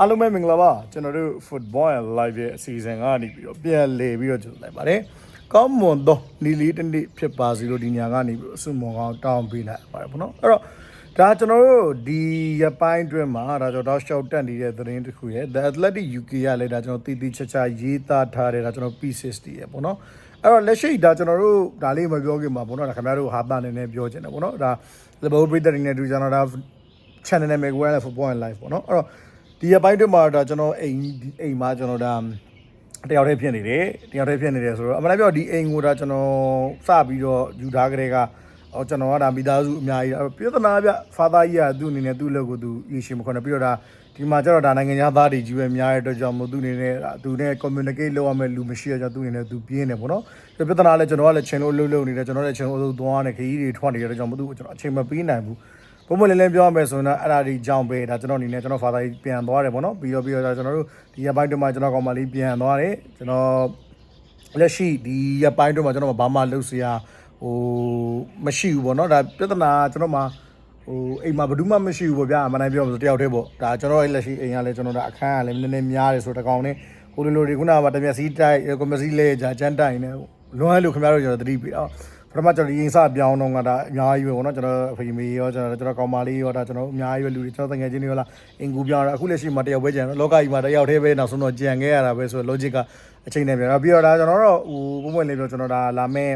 အားလုံးပဲမင်္ဂလာပါကျွန်တော်တို့ Football and Live ရဲ့အစီအစဉ်ကနေပြီးတော့ပြန်လည်ပြီးတော့ကြိုလိုက်ပါတယ်ကောင်းမွန်သောနီလီတစ်နေ့ဖြစ်ပါစေလို့ဒီညာကနေပြီးတော့အဆုမွန်ကောင်းတောင်းပေးလိုက်ပါတယ်ပေါ့နော်အဲ့တော့ဒါကျွန်တော်တို့ဒီရပိုင်းအတွင်းမှာဒါကျွန်တော်တော့ shout တက်နေတဲ့သတင်းတစ်ခုရဲ့ The Athletic UK ကလည်းဒါကျွန်တော်တည်တည်ချာချာရေးသားထားတယ်ဒါကျွန်တော် pieces တည်ရပေါ့နော်အဲ့တော့လက်ရှိဒါကျွန်တော်တို့ဒါလေးမပြောခင်မှာပေါ့နော်ဒါခင်ဗျားတို့ဟာတာနေနေပြောချင်တယ်ပေါ့နော်ဒါ Liverpool Breeder နေတူကျွန်တော်ဒါ channel နာမည်ကိုလည်း football and live ပေါ့နော်အဲ့တော့ ဒီအပိုင်းတွေမှာဒါကျွန်တော်အိမ်ဒီအိမ်မှာကျွန်တော်ဒါတယောက်တည်းဖြစ်နေတယ်တယောက်တည်းဖြစ်နေတယ်ဆိုတော့အမှန်တမ်းပြောဒီအိမ်ကိုဒါကျွန်တော်စပြီးတော့ယူထားကြတဲ့ကဟောကျွန်တော်ကဒါမိသားစုအများကြီးအဲ့တော့ပြဿနာဗျဖာသားကြီးကသူ့အနေနဲ့သူ့လက်ကိုသူရေရှည်မခွနဲ့ပြီးတော့ဒါဒီမှာကျတော့ဒါနိုင်ငံသားတွေကြီးပဲများတဲ့အတွက်ကြောင့်မို့သူအနေနဲ့ဒါသူနဲ့ communicate လုပ်ရမယ့်လူမရှိတဲ့ကြောင့်သူအနေနဲ့သူပြင်းနေပေါ့နော်ပြဿနာလည်းကျွန်တော်ကလည်းချင်းလို့လှုပ်လှုပ်နေတယ်ကျွန်တော်လည်းချင်းလို့သွားနေခရီးတွေထွက်နေတဲ့ကြောင့်မို့သူ့ကိုကျွန်တော်အချိန်မပေးနိုင်ဘူး ဘုံမလေးလေးပြောရမယ်ဆိုရင်တော့အဲ့ဒါဒီကြောင်ပဲဒါကျွန်တော်အနေနဲ့ကျွန်တော် father ကြီးပြန်သွားတယ်ပေါ့နော်ပြီးတော့ပြီးတော့ကျွန်တော်တို့ဒီရက်ပိုင်းတွင်းမှာကျွန်တော်ကောင်မလေးပြန်သွားတယ်ကျွန်တော်လက်ရှိဒီရက်ပိုင်းတွင်းမှာကျွန်တော်ဘာမှလုပ်စရာဟိုမရှိဘူးပေါ့နော်ဒါပြဿနာကျွန်တော်မှာဟိုအိမ်မှာဘာမှမရှိဘူးပေါ့ဗျာအမှန်တမ်းပြောမှဆိုတယောက်တည်းပေါ့ဒါကျွန်တော်ရဲ့လက်ရှိအိမ်ကလည်းကျွန်တော်တို့အခန်းကလည်းနည်းနည်းများတယ်ဆိုတော့တကောင်နဲ့ဟိုလိုလိုတွေခုနကတမျက်စီးတိုက်ကွန်မစီလဲဂျာချန်တိုင်နေလွန်ရလို့ခင်ဗျားတို့ကျွန်တော်သတိပေးတော့ ပထမကျွန်တော်ရင်စပြောင်းတော့ကဒါအများကြီးပဲပေါ့နော်ကျွန်တော်အဖေမေရောကျွန်တော်ကျွန်တော်ကောင်မလေးရောဒါကျွန်တော်အများကြီးပဲလူတွေကျွန်တော်တငယ်ချင်းတွေရောလားအင်ကူပြောင်းတာအခုလက်ရှိမှာတယောက်ပဲကြံလောကကြီးမှာတယောက်တည်းပဲနောက်ဆုံးတော့ကြံခဲ့ရတာပဲဆိုတော့ logic ကအချိန်နဲ့ပြန်တော့ပြီးတော့ဒါကျွန်တော်တို့ဟိုပုံမှန်လေးပြောကျွန်တော်ဒါလာမဲ့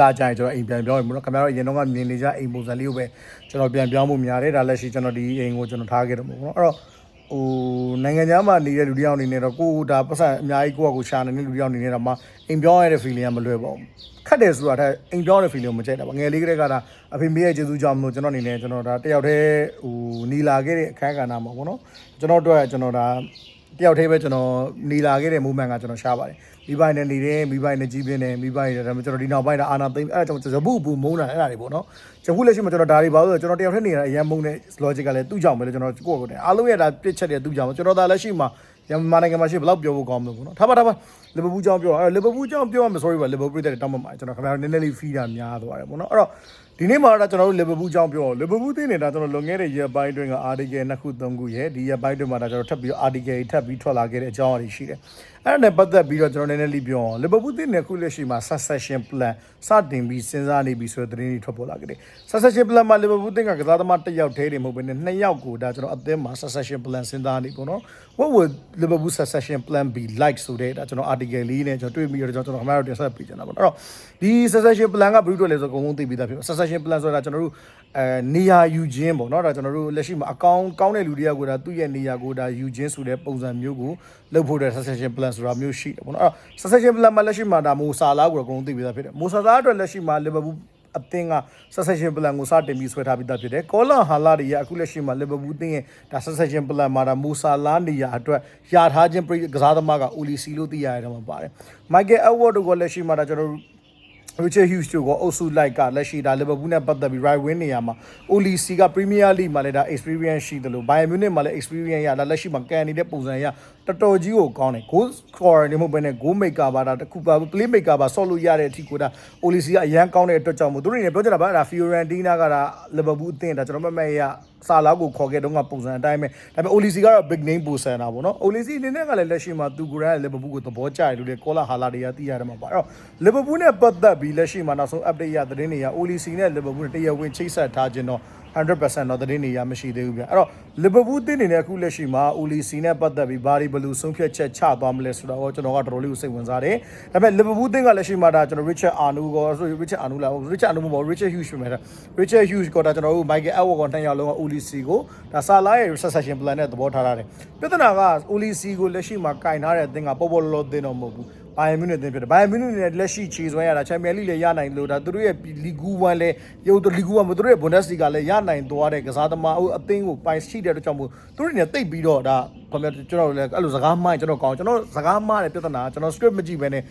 လာကြရင်ကျွန်တော်အိမ်ပြန်ပြောင်းပြီပေါ့နော်ခင်ဗျားတို့အရင်တော့ကမြင်နေကြအိမ်ပုံစံလေးကိုပဲကျွန်တော်ပြန်ပြောင်းဖို့များတယ်ဒါလက်ရှိကျွန်တော်ဒီအိမ်ကိုကျွန်တော်ထားခဲ့တယ်ပေါ့နော်အဲ့တော့ ဟိုနိုင်ငံခြားမှာနေတဲ့လူတယောက်အနေနဲ့တော့ကိုယ်ဒါပတ်စံအများကြီးကိုယ့်အကူရှာနေတဲ့လူတယောက်အနေနဲ့တော့မှအိမ်ပြောင်းရတဲ့ feeling ကမလွယ်ပါဘူးခတ်တယ်ဆိုတာတဲ့အိမ်ပြောင်းတဲ့ feeling ကိုမကြိုက်တာပါငယ်လေးကတည်းကဒါအဖေမေရဲ့ကျေးဇူးကြောင့်မလို့ကျွန်တော်အနေနဲ့ကျွန်တော်ဒါတယောက်တည်းဟိုနီလာခဲ့တဲ့အခန်းကဏ္ဍမှာပေါ့နော်ကျွန်တော်တို့ကကျွန်တော်ဒါ တယောက်တည်းပဲကျွန်တော်နီလာခဲ့တဲ့ movement ကကျွန်တော်ရှားပါတယ်မိဘနဲ့နေတယ်မိဘနဲ့ကြီးပြင်းတယ်မိဘနဲ့ဒါပေမဲ့ကျွန်တော်ဒီနောက်ပိုင်းဒါအာနာသိမ်းအဲ့ဒါကြောင့်ဇဘူးဘူးမုန်းတာအဲ့ဒါတွေပေါ့နော်ဇဘူးလက်ရှိမှာကျွန်တော်ဒါတွေပါလို့ကျွန်တော်တယောက်တည်းနေတာအရင်မုန်းတဲ့ logic ကလည်းသူ့ကြောင့်ပဲလေကျွန်တော်ကိုယ့်ကိုယ်နဲ့အားလုံးရဲ့ဒါပြစ်ချက်တွေသူ့ကြောင့်ကျွန်တော်ဒါလက်ရှိမှာမြန်မာနိုင်ငံမှာရှိဘယ်လောက်ပြောဖို့ကောင်းမလို့ပေါ့နော်ထားပါထားပါလီဗာပူးကြောင့်ပြောအဲ့လီဗာပူးကြောင့်ပြောရမယ် sorry ပါလီဗာပူးတဲ့တောင်းပမှာကျွန်တော်ခင်ဗျားတို့နည်းနည်းလေးဖီးတာများသွားတယ်ပေါ့နော်အဲ့တော့ ဒီနေ့မှာတော့ကျွန်တော်တို့လီဗာပူးကြောင့်ပြောလီဗာပူးတင်းနေတာကျွန်တော်လွန်ခဲ့တဲ့ရက်ပိုင်းတွင်းက article နှစ်ခုသုံးခုရဲ့ဒီရက်ပိုင်းတွင်းမှာဒါကျွန်တော်ထပ်ပြီး article ထပ်ပြီးထွက်လာခဲ့တဲ့အကြောင်းအရာရှိတယ်အဲ့ဒါနဲ့ပတ်သက်ပြီးတော့ကျွန်တော်နည်းနည်းလေးပြောအောင်လီဗာပူးတင်းနေခုလက်ရှိမှာ succession plan စတင်ပြီးစဉ်းစားနေပြီဆိုတဲ့သတင်းတွေထွက်ပေါ်လာခဲ့တယ် succession plan မှာလီဗာပူးတင်းကကစားသမားတစ်ယောက်တည်းတွေမဟုတ်ဘဲနဲ့နှစ်ယောက်ကိုဒါကျွန်တော်အသင်းမှာ succession plan စဉ်းစားနေပေါ့နော် what would liverpool succession plan be like ဆိုတဲ့ဒါကျွန်တော် article လေးနဲ့ကျွန်တော်တွေ့ပြီးတော့ကျွန်တော်ခင်ဗျားတို့တင်ဆက်ပေးချင်တာပေါ့နော်အဲ့တော့ဒီ succession plan ကဘယ်လိုလဲဆိုတော့အကုန်လုံးသိပြီးသားဖြစ်ပါ succession plan ဆိုတာကျွန်တော်တို့အဲနေရာယူခြင်းပေါ့နော်ဒါကျွန်တော်တို့လက်ရှိမှာအကောင့်ကောင်းတဲ့လူတွေကကိုဒါသူ့ရဲ့နေရာကိုဒါယူခြင်းဆိုတဲ့ပုံစံမျိုးကိုလုပ်ဖို့တဲ့ succession plan ဆိုတာမျိုးရှိတယ်ပေါ့နော်အဲ့တော့ succession plan မှာလက်ရှိမှာဒါမိုဆာလာကိုအကုန်လုံးသိပြီးသားဖြစ်တယ်မိုဆာလာအတွက်လက်ရှိမှာ liverpool အသင်းက succession plan ကိုစတင်ပြီးဆွဲထားပြီးသားဖြစ်တယ်။ကောလာဟာလာတွေရဲ့အခုလက်ရှိမှာ Liverpool အသင်းရဲ့ဒါ succession plan မှာဒါမူဆာလာနေရာအတွက်ရထားခြင်းကစားသမားက Olisi လို့သိရတဲ့မှာပါတယ်။ Michael Edward တို့ကလက်ရှိမှာဒါကျွန်တော်တို့ Richard Hughes တို့ကအုပ်စုလိုက်ကလက်ရှိဒါ Liverpool နဲ့ပတ်သက်ပြီး right wing နေရာမှာ Olisi က Premier League မှာလည်းဒါ experience ရှိတယ်လို့ Bayern Munich မှာလည်း experience ရဒါလက်ရှိမှာကန်နေတဲ့ပုံစံရ တော်တော်ကြီးကိုကောင်းတယ် goal scorer နေမဟုတ်ဘဲနဲ့ goal maker ပါဒါတခုပါ play maker ပါဆော့လို့ရတဲ့အထိကိုဒါ Olisi ကအရန်ကောင်းတဲ့အတွက်ကြောင့်မို့သူတို့နေပြောကြတာပါဒါ Fiorentina ကဒါ Liverpool အသင်းဒါကျွန်တော်မမရစာလောက်ကိုခေါ်ခဲ့တော့ကပုံစံအတိုင်းပဲဒါပေမဲ့ Olisi ကတော့ big name ပိုဆန်တာပေါ့နော် Olisi အနေနဲ့ကလည်းလက်ရှိမှာသူကိုယ်တိုင် Liverpool ကိုသဘောကျတယ်လို့လေကောလာဟာလာတွေကသိရတယ်မှာပါအဲ့တော့ Liverpool နဲ့ပတ်သက်ပြီးလက်ရှိမှာနောက်ဆုံး update ရသတင်းတွေက Olisi နဲ့ Liverpool နဲ့တရားဝင်ချိတ်ဆက်ထားခြင်းတော့100%တော့သတင်းတွေရမရှိသေးဘူးဗျအဲ့တော့ Liverpool တင်းနေတဲ့အခုလက်ရှိမှာ Olisi နဲ့ပတ်သက်ပြီးဘာဒီဘလူးဆုံးဖြတ်ချက်ချသွားမလဲဆိုတော့ကျွန်တော်ကတော်တော်လေးကိုစိတ်ဝင်စားတယ်ဒါပေမဲ့ Liverpool တင်းကလက်ရှိမှာဒါကျွန်တော် Richard Arnu ကို Richard Arnu လား Richard Arnu မဟုတ် Richard Hughes ဖြစ်မယ် Richard Hughes ကဒါကျွန်တော်တို့ Michael Edward ကိုနှစ်ယောက်လုံးက Olisi ကိုဒါဆာလာရဲ့ succession plan နဲ့သဘောထားထားတယ်ပြဿနာက Olisi ကိုလက်ရှိမှာကင်ထားတဲ့အသင်းကပေါ်ပေါ်လောလောသင်းတော့မဟုတ်ဘူး ဘိုင်ယန်မြူနစ်အသင်းဖြစ်တယ်ဘိုင်ယန်မြူနစ်နဲ့လက်ရှိခြေစွမ်းရတာချန်ပီယံလိလည်းရနိုင်လို့ဒါသူတို့ရဲ့လီဂူ1လည်းရုပ်လီဂူ1မသူတို့ရဲ့ဘွန်ဒက်စ်လီဂါလည်းရနိုင်သွားတဲ့ကစားသမားအသင်းကိုပိုင်ရှိတဲ့အတွက်ကြောင့်မို့သူတို့တွေနဲ့တိတ်ပြီးတော့ဒါဘာမှကျွန်တော်လည်းအဲ့လိုစကားမိုင်းကျွန်တော်ကောင်းကျွန်တော်စကားမှားတဲ့ပြဿနာကျွန်တော် script မကြည့်ဘဲနဲ့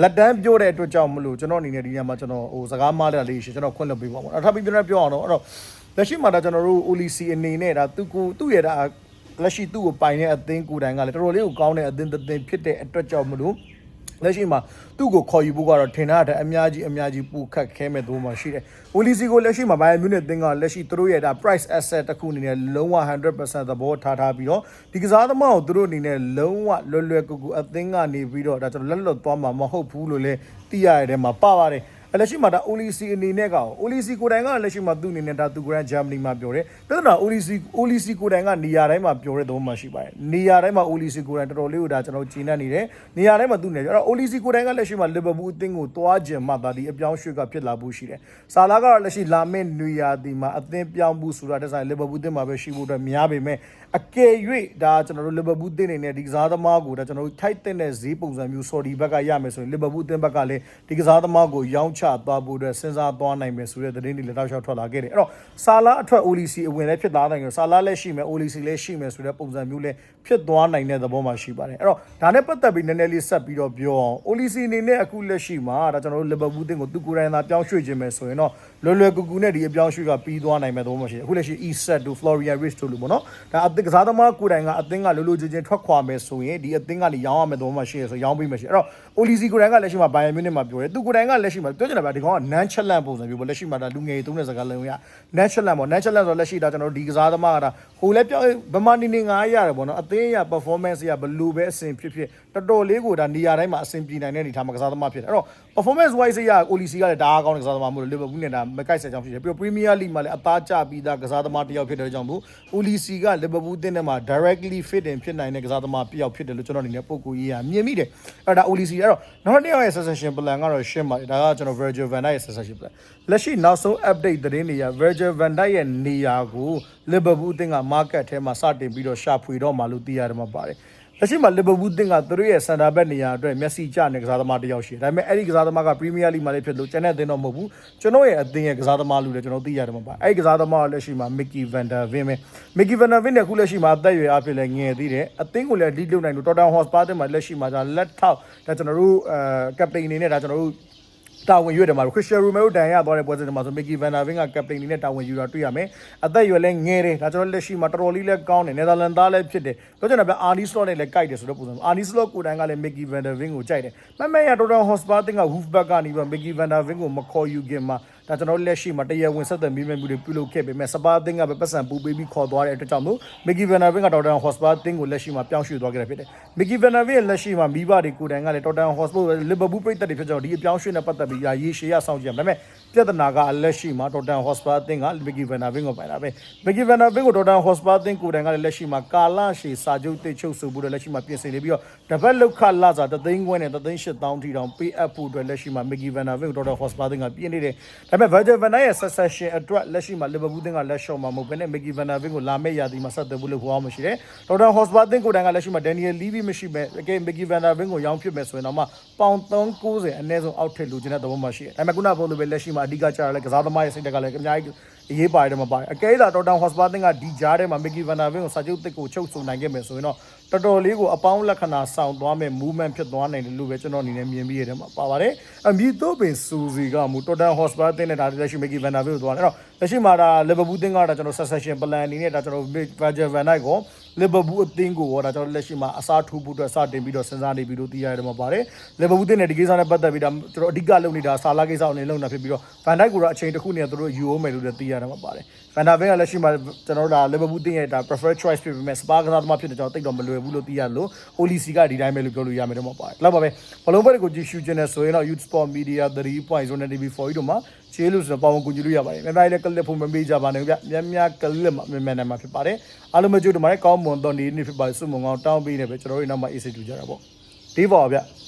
လက်တန်းပြောတဲ့အတွက်ကြောင့်မလို့ကျွန်တော်အနေနဲ့ဒီညမှာကျွန်တော်ဟိုစကားမှားတဲ့လေးရှိကျွန်တော်ခွင့်လွှတ်ပေးပါပေါ့အဲ့ထပ်ပြီးပြန်ပြောအောင်တော့အဲ့တော့လက်ရှိမှာဒါကျွန်တော်တို့ OLC အနေနဲ့ဒါသူကိုသူ့ရဲ့ဒါလက်ရှိသူ့ကိုပိုင်တဲ့အသင်းကိုယ်တိုင်ကလည်းတော်တော်လေးကိုကောင်းတဲ့အသင်းတစ်သင်းဖြစ်တဲ့အတွက်ကြောင့်မလို့ လက်ရှိမှာသူ့ကိုခေါ်ယူဖို့ကတော့ထင်ထားတဲ့အများကြီးအများကြီးပူခတ်ခဲမဲ့သူမှရှိတယ်။ဝီလီစီကိုလက်ရှိမှာဘိုင်ယန်မြူနစ်အသင်းကလက်ရှိသူတို့ရဲ့ဒါ price asset တစ်ခုအနေနဲ့လုံးဝ100%သဘောထားထားပြီးတော့ဒီကစားသမားကိုသူတို့အနေနဲ့လုံးဝလွယ်လွယ်ကူကူအသင်းကနေပြီးတော့ဒါကျွန်တော်လက်လွတ်သွားမှာမဟုတ်ဘူးလို့လည်းသိရတဲ့ထဲမှာပါပါတယ်။အဲ့ လက်ရှိမှာဒါ OLC အနေနဲ့က OLC ကိုတိုင်ကလက်ရှိမှာသူ့အနေနဲ့ဒါသူကရန်ဂျာမနီမှာပြောတယ်ပြဿနာ OLC OLC ကိုတိုင်ကနေရာတိုင်းမှာပြောတဲ့သဘောမှရှိပါတယ်နေရာတိုင်းမှာ OLC ကိုတိုင်တော်တော်လေးကိုဒါကျွန်တော်ဂျင်းနေနေတယ်နေရာတိုင်းမှာသူ့နေအဲ့တော့ OLC ကိုတိုင်ကလက်ရှိမှာလီဗာပူးအသင်းကိုတွားကျင်မှဒါဒီအပြောင်းရွှေ့ကဖြစ်လာဖို့ရှိတယ်ဆာလာကတော့လက်ရှိလာမယ့်နွေရာသီမှာအသင်းပြောင်းဖို့ဆိုတာတက်ဆိုင်လီဗာပူးအသင်းမှာပဲရှိဖို့အတွက်များပေမဲ့အကယ်၍ဒါကျွန်တော်တို့လီဗာပူးအသင်းနေနဲ့ဒီကစားသမားကိုဒါကျွန်တော်တို့ထိုက်တဲ့ဈေးပုံစံမျိုးဆော်ဒီဘက်ကရမယ်ဆိုရင်လီဗာပူးအသင်းဘက်ကလည်းဒီကစားသမားကိုရောင်းချသွားဖို့အတွက်စဉ်းစားသွားနိုင်မယ်ဆိုတဲ့သတင်းတွေလည်းတောက်လျှောက်ထွက်လာခဲ့တယ်အဲ့တော့ဆာလာအထွက် OLC အဝင်လည်းဖြစ်သွားနိုင်တယ်ဆာလာလည်းရှိမယ် OLC လည်းရှိမယ်ဆိုတဲ့ပုံစံမျိုးလည်းဖြစ်သွားနိုင်တဲ့သဘောမှရှိပါတယ်အဲ့တော့ဒါနဲ့ပတ်သက်ပြီးနည်းနည်းလေးဆက်ပြီးတော့ပြောအောင် OLC အနေနဲ့အခုလက်ရှိမှာဒါကျွန်တော်တို့လီဗာပူးအသင်းကိုသူကိုယ်တိုင်သာပြောင်းရွှေ့ခြင်းပဲဆိုရင်တော့လွယ်လွယ်ကူကူနဲ့ဒီအပြောင်းရွှေ့ကပြီးသွားနိုင်မဲ့သဘောမှရှိတယ်အခုလက်ရှိ East to Florian Rich တို့လို့ပေါ့နော်ဒါအသင်းကစားသမားကိုယ်တိုင်ကအသင်းကလိုလိုချင်းချင်းထွက်ခွာမယ်ဆိုရင်ဒီအသင်းကနေရောင်းရမယ့်သဘောမှရှိရဆိုရောင်းပြီးမှရှိအဲ့တော့ OLC ကိုယ်တိုင်ကလက်ရှိမှာ Bayern Munich မှာပြောတယ်သူကိုယ်တိုင်ကလက်ရှိမှာပြောချင်တာဗျဒီကောင်က non challenge ပုံစံမျိုးပေါ့လက်ရှိမှာဒါလူငယ်သုံးတဲ့စကားလုံးရ non challenge ပေါ့ non challenge ဆိုလက်ရှိဒါကျွန်တော်တို့ဒီကစားသမားကဒါ ဟိုလည်းပြောဗမာနေနေငါရတယ်ပေါ့နော်အသင်းရ performance ရဘလူပဲအဆင်ဖြစ်ဖြစ်တော်တော်လေးကိုဒါနေရာတိုင်းမှာအဆင်ပြေနိုင်တဲ့အနေထားမှာကစားသမားဖြစ်တယ်အဲ့တော့ performance wise ရ OLC ကလည်းဒါအားကောင်းတဲ့ကစားသမားမို့လို့ Liverpool နဲ့ဒါမကိုက်ဆက်ကြောင်းဖြစ်တယ်ပြီးတော့ Premier League မှာလည်းအသားကျပြီးသားကစားသမားတစ်ယောက်ဖြစ်တဲ့ကြောင့်မို့ OLC က Liverpool တင်းထဲမှာ directly fit in ဖြစ်နိုင်တဲ့ကစားသမားတစ်ယောက်ဖြစ်တယ်လို့ကျွန်တော်အနေနဲ့ပုံကိုရေးရမြင်မိတယ်အဲ့ဒါ OLC အဲ့တော့နောက်တစ်ယောက်ရဲ့ succession plan ကတော့ရှင်းပါတယ်ဒါကကျွန်တော် Virgil van Dijk ရဲ့ succession plan လက်ရှိနောက်ဆုံး update သတင်းတွေရ Virgil van Dijk ရဲ့နေရာကို Liverpool အသင်းက market ထဲမှာစတင်ပြီးတော့ရှာဖွေတော့မှလို့သိရတယ်မှာပါတယ်လက်ရှိမှာလီဗာပူးတင်ကသူတို့ရဲ့စင်တာဘက်နေရာအတွက်မျက်စိကျနေကစားသမားတစ်ယောက်ရှိတယ်။ဒါပေမဲ့အဲ့ဒီကစားသမားကပရီးမီးယားလိမှာလည်းဖြစ်လို့ကျန်တဲ့အသင်းတော့မဟုတ်ဘူး။ကျွန်တော်ရဲ့အသင်းရဲ့ကစားသမားလူလည်းကျွန်တော်သိရတယ်မှာပါ။အဲ့ဒီကစားသမားကလက်ရှိမှာမစ်ကီဗန်ဒါဗင်းပဲ။မစ်ကီဗန်ဒါဗင်းနဲ့အခုလက်ရှိမှာအသက်အရွယ်အဖြစ်လည်းငယ်သေးတယ်။အသင်းကိုလည်းလီးလုပ်နိုင်လို့တော်တန်ဟော့စပါတင်မှာလက်ရှိမှာဒါလက်ထောက်ဒါကျွန်တော်တို့အဲကပတိန်အနေနဲ့ဒါကျွန်တော်တို့ တာဝန်ယူရတယ်မှာခရစ်စတီယန်ရိုမဲရိုတန်ရသွားတဲ့ပွဲစဉ်တွေမှာဆိုမစ်ကီဗန်ဒါဗင်းကကပတိန်အနေနဲ့တာဝန်ယူတာတွေ့ရမယ်အသက်အရွယ်လည်းငယ်တယ်ဒါကျွန်တော်လက်ရှိမှာတော်တော်လေးလည်းကောင်းတယ်နယ်သာလန်သားလည်းဖြစ်တယ်ပြောချင်တာဗျအာနီစလော့နဲ့လည်းကြိုက်တယ်ဆိုတော့ပုံစံအာနီစလော့ကိုတိုင်ကလည်းမစ်ကီဗန်ဒါဗင်းကိုကြိုက်တယ်မမဲရတော်တော်ဟော့စပါတင်ကဟူဖ်ဘက်ကနေပြီးမစ်ကီဗန်ဒါဗင်းကိုမခေါ်ယူခင်မှာဒါကျွန်တော်လက်ရှိမှာတရားဝင်ဆက်သွယ်မိမဲ့မှုတွေပြုလုပ်ခဲ့ပေမဲ့စပါတင်ကပဲပတ်စံပူပေးပြီးခေါ်သွားတဲ့အတွက်ကြောင့်မို့မစ်ကီဗန်ဒါဗင်းကတော်တော်ဟော့စပါတင်ကိုလက်ရှိမှာပြောင်းရွှေ့သွားခဲ့တာဖြစ်တယ်မစ်ကီဗန်ဒါဗင်းရဲ့လက်ရှိမှာမိဘတွေကိုတိုင်ကလည်းတော်တော်ဟော့စပါလီဗာပူးပြည်သက်တွေဖြစ်ကြတော့ဒီအပြောင်းရွှေ့နဲ့ပတ်သက်ပြီးရေရှည်ရဆောင်ကြည့်ရမယ်ဒါပေမဲ့ ပြဿနာကလက်ရှိမှာတော်တန်ဟော့စပါအသင်းကမီဂီဗန်နာဗင်းကိုပိုင်တာပဲမီဂီဗန်နာဗင်းကိုတော်တန်ဟော့စပါအသင်းကိုတိုင်ကလည်းလက်ရှိမှာကာလရှည်စာချုပ်တိတ်ချုပ်ဆိုဖို့လက်ရှိမှာပြင်ဆင်နေပြီးတော့တပတ်လောက်ခလာစာတသိန်းခွဲနဲ့တသိန်းရှစ်တောင်းထီတောင်ပေးအပ်ဖို့အတွက်လက်ရှိမှာမီဂီဗန်နာဗင်းကိုတော်တန်ဟော့စပါအသင်းကပြင်နေတယ်ဒါပေမဲ့ Virgil van Dijk ရဲ့ succession အတွက်လက်ရှိမှာလီဗာပူးအသင်းကလက်ရှော့မှာမဟုတ်ဘဲနဲ့မီဂီဗန်နာဗင်းကိုလာမယ့်ရာသီမှာဆက်သွယ်ဖို့လို့ဟောအောင်မရှိတယ်တော်တန်ဟော့စပါအသင်းကိုတိုင်ကလက်ရှိမှာဒန်နီယယ်လီဗီမရှိမဲ့အကဲမီဂီဗန်နာဗင်းကိုရောင်းဖြစ်မဲ့ဆိုရင်တော့မှပေါင်390အနည်းဆုံးအောက်ထစ်လူချင်တဲ့သဘောမှရှိတယ်ဒါပေမဲ့ခုနကပြောလို့ပဲလက်ရှိမှာအဓိကကျတာလဲကစားသမားရဲ့စိတ်တက်ကလည်းအများကြီးအရေးပါတယ်မပါတယ်အကဲသာတော်တန်ဟော့စပါတင်ကဒီကြားထဲမှာမီကီဗန်နာဗင်းကိုစာချုပ်တစ်ကိုချုပ်ဆိုနိုင်ခဲ့မယ်ဆိုရင်တော့တော်တော်လေးကိုအပေါင်းလက္ခဏာဆောင်သွားမဲ့ movement ဖြစ်သွားနိုင်တယ်လို့ပဲကျွန်တော်အနေနဲ့မြင်ပြီးရတယ်မှာပါပါတယ်အမြင့်တော့ပင်စူစီကမူတော်တန်ဟော့စပါတင်နဲ့ဒါလက်ရှိမီကီဗန်နာဗင်းကိုသွားတယ်အဲ့တော့လက်ရှိမှာဒါလီဗာပူးတင်ကဒါကျွန်တော် succession plan အနေနဲ့ဒါကျွန်တော် Virgil van Dijk ကို လီဗာပူးအသင်းကိုရောဒါကျွန်တော်လက်ရှိမှာအစားထိုးဖို့အတွက်စတင်ပြီးတော့စဉ်းစားနေပြီးလို့သိရတယ်မှာပါတယ်လီဗာပူးတင်နဲ့ဒီကိစ္စနဲ့ပတ်သက်ပြီးဒါကျွန်တော်အဓိကလုပ်နေတာဆာလာကိစ္စအနေနဲ့လုပ်နေတာဖြစ်ပြီးတော့ Van Dijk ကိုတော့အချိန်တစ်ခုနဲ့သူတို့ယူအောင်မယ်လို့လည်းသိရတယ်မှာပါတယ်ဖန်ဒါဘင်းကလက်ရှိမှာကျွန်တော်တို့ဒါလီဗာပူးတင်းရဲ့ဒါ preferred choice ဖြစ်ပေမဲ့စပါကစားသမားဖြစ်တဲ့ကြောင့်တိတ်တော့မလွယ်ဘူးလို့သိရလို့ OLC ကဒီတိုင်းပဲလို့ပြောလို့ရမယ်တော့မပါတယ်။လောက်ပါပဲ။ဘလုံးဘက်ကိုကြည့်ရှုခြင်းနဲ့ဆိုရင်တော့ Youth Sport Media 3.0 TV4 တို့မှာ ချေးလို့ဆိုတော့ပေါဝင်ကူကြည့်လို့ရပါတယ်။မြန်မာပြည်လည်းကလစ်ဖို့မမေးကြပါနဲ့ဗျ။များများကလစ်မှာမြန်မာနိုင်ငံမှာဖြစ်ပါတယ်။အားလုံးမကြည့်တော့မှာကောင်းမွန်တော့နေနေဖြစ်ပါတယ်စုံမုံကောင်းတောင်းပေးနေပဲကျွန်တော်တို့နောက်မှ AC တူကြတာပေါ့။ဒီပါဗျ။